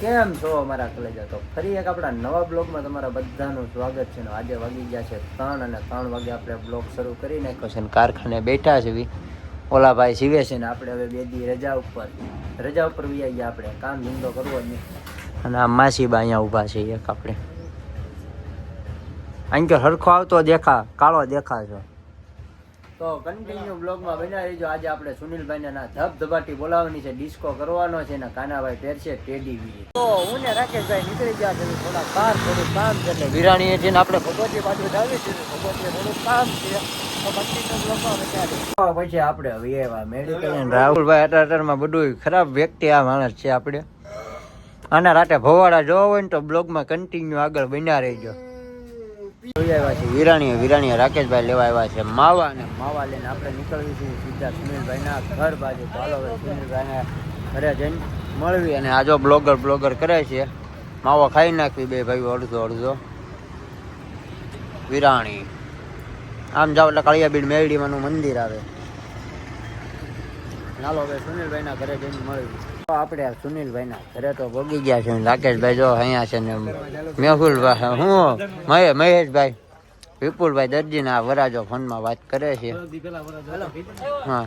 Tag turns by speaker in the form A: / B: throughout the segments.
A: કેમ છો અમારા કલેજા? તો ફરી એક આપણા નવા બ્લોગમાં તમારા બધાનું સ્વાગત છે આજે વાગી ગયા છે ત્રણ અને ત્રણ વાગે આપણે બ્લોગ શરૂ કરી નાખ્યો છે કારખાને બેઠા છે બી. ઓલા ભાઈ સીવે છે ને આપણે હવે બે દી રજા ઉપર. રજા ઉપર વી ગયા આપણે. કામ ધંધો કરવો જ નહીં. અને આ માસીબા અહીંયા ઊભા છે એક આપણે. અહીં કે સરખો આવતો દેખા, કાળો દેખા છો તો કન્ટિન્યુ બ્લોગમાં બન્યા રહીજો. આજે આપણે સુનિલભાઈને ના ધબધબાટી બોલાવવાની છે ડિસ્કો કરવાનો છે ને કાનાભાઈ પહેરશે ટેડી વી તો હું ને રાકેશભાઈ નીકળી ગયા છે, થોડા બહાર થોડું કામ છે એટલે વિરાણીએ છે ને આપણે ભગવતી બાજુ જાવી છે, ભગવતીએ થોડું કામ છે પછી આપણે હવે મેડિકલ રાહુલભાઈ બધું ખરાબ વ્યક્તિ આ માણસ છે આપણે. આના રાતે ભવાડા જોવા હોય ને તો બ્લોગમાં કન્ટિન્યુ આગળ બન્યા રહેજો. વિરાણીએ વિરાણીએ રાકેશભાઈ લેવા આવ્યા છે. માવા અને માવા લઈને આપણે નીકળવી છીએ સીધા સુનિલભાઈના ઘર બાજુ. ચાલો હવે સુનિલભાઈને ઘરે જઈને મળવી અને આજો બ્લોગર બ્લોગર કરે છે, માવા ખાઈ નાખવી બે ભાઈ અડધો અડધો. વિરાણી. આમ જાવ એટલે કાળિયાબીડ મેરડીમાંનું મંદિર આવે. ચાલો હવે સુનિલભાઈના ઘરે જઈને મળ્યું તો આપણે સુનિલભાઈના ઘરે તો ભોગી ગયા છે રાકેશભાઈ જો અહીંયા છે ને મેહુલભાઈ, હું? મહે, મહેશભાઈ. વિપુલભાઈ દરજીના વરાજો ફોનમાં વાત કરે છે. હા,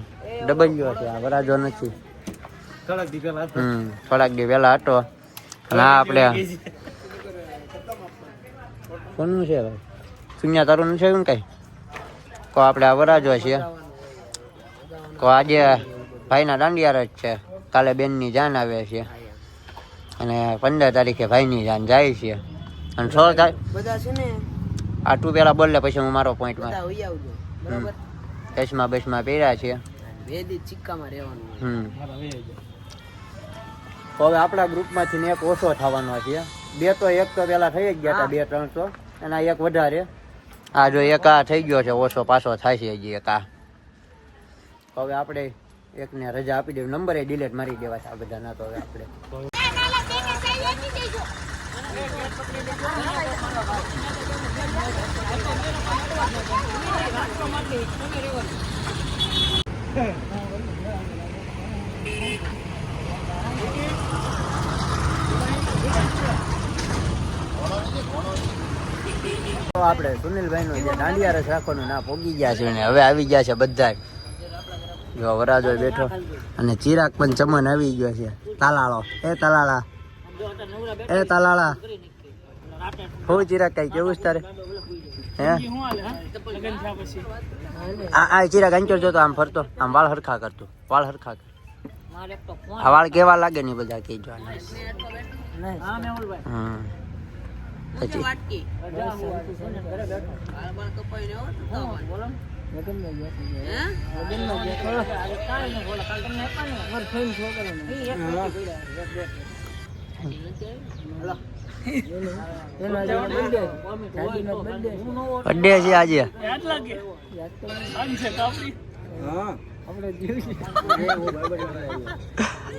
A: ડબલ્યુ છે. આ વરાજો નથી. હમ, થોડાક દી વહેલા હતો. અને આ આપણે કોનું છે ભાઈ શૂન્ય તારું ને કઈ? કો આપણે આ વરાજો છે. કો આજે ભાઈના દાંડિયાર જ છે. કાલે બેનની જાન આવે છે. અને પંદર તારીખે ભાઈની જાન જાય છે. અને સોળ તારીખ
B: બધા છે ને?
A: આ તું પેલા બોલે પછી હું મારો
B: પોઈન્ટમાં
A: ચશ્મા બસમાં પહેર્યા છે. તો હવે આપણા ગ્રુપમાંથી ને એક ઓછો થવાનો છે. બે તો એક તો પેલા થઈ જ ગયા હતા બે ત્રણસો અને એક વધારે. આ જો એક આ થઈ ગયો છે ઓછો પાછો થાય છે હજી એક આ. હવે આપણે એકને રજા આપી દેવી. નંબર એ ડિલેટ મારી દેવા છે બધા, ના તો હવે આપણે. આપણે સુનિલભાઈનું જે દાંડિયા રસ રાખવાનું ના પોગી ગયા છે ને, હવે આવી ગયા છે બધા જો વરાજો બેઠો. અને ચિરાગ પણ ચમન આવી ગયો છે. તાલાળો. એ તાલાળા. એ તાલાળા. હું ચિરાગ કઈ કેવું છે તારે? હે? આ આ ચિરાગ અંચર જોતો, આમ ફરતો. આમ વાળ હરખા કરતો. વાળ હરખા કર. આ વાળ કેવા લાગે ને બધા આને. હમ. પછી. બર્થડે છે આજે.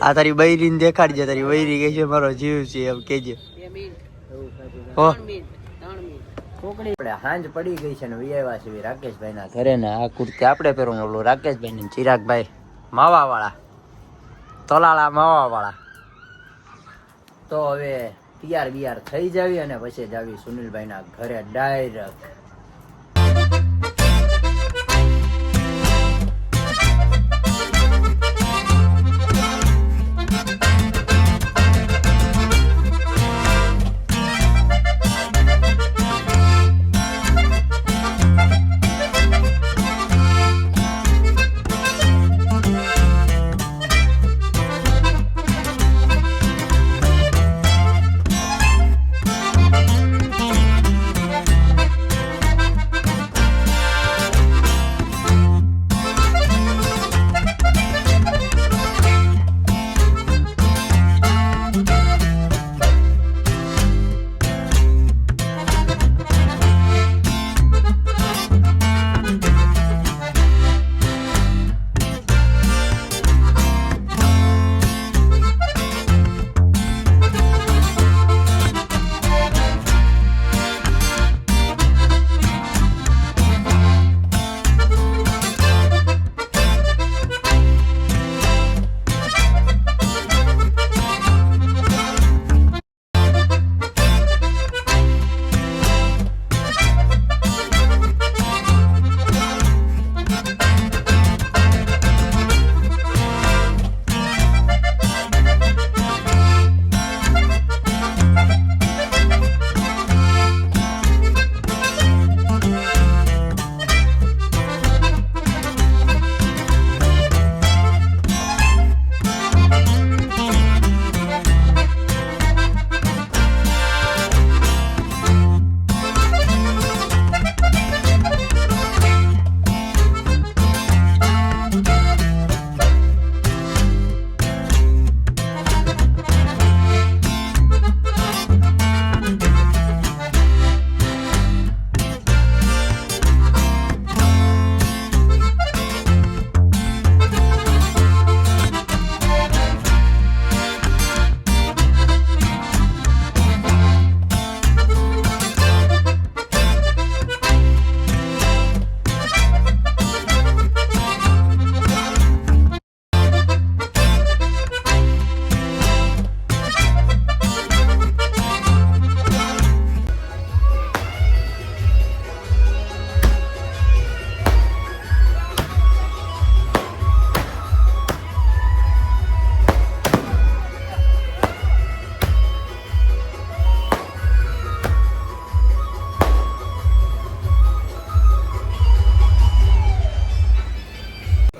A: આ તારી બૈરી ને દેખાડજે તારી બૈરી કે છે મારો જીવ છે એમ કેજે હો. પડી ગઈ છે ને વિયાવા છે રાકેશભાઈ ઘરે આ કુર્તી આપણે પહેરવું ઓલું રાકેશભાઈ ને ચિરાગભાઈ માવા તલાળા માવા તો હવે તૈયાર બિયાર થઈ જાવી અને પછી જાવી સુનિલભાઈ ના ઘરે ડાયરેક્ટ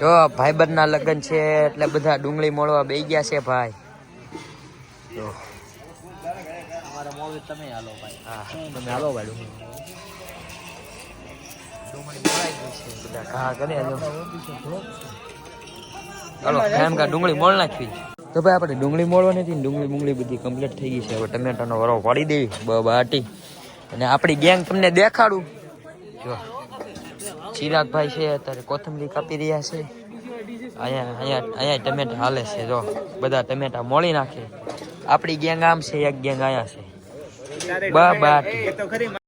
C: જો ભાઈબંધ ના લગ્ન છે એટલે બધા ડુંગળી મોળવા બે ગયા છે ભાઈ. જો.
D: તમે હાલો ભાઈ.
C: હા. તમે ભાઈ ડુંગળી મોળ નાખવી. તો ભાઈ આપણે ડુંગળી મોળવાની હતી ડુંગળી ડુંગળી બધી કમ્પ્લીટ થઈ ગઈ છે. હવે ટમેટાનો વરો પાડી દેવી બાટી અને આપણી ગેંગ તમને દેખાડું. જો. ચિરાગભાઈ છે, અત્યારે કોથમરી કાપી રહ્યા છે. અહીંયા અહીંયા અહીંયા ટમેટા હાલે છે, જો. બધા ટમેટા મોળી નાખે. આપણી ગેંગ આમ છે, એક ગેંગ અહીંયા છે. બા બાટી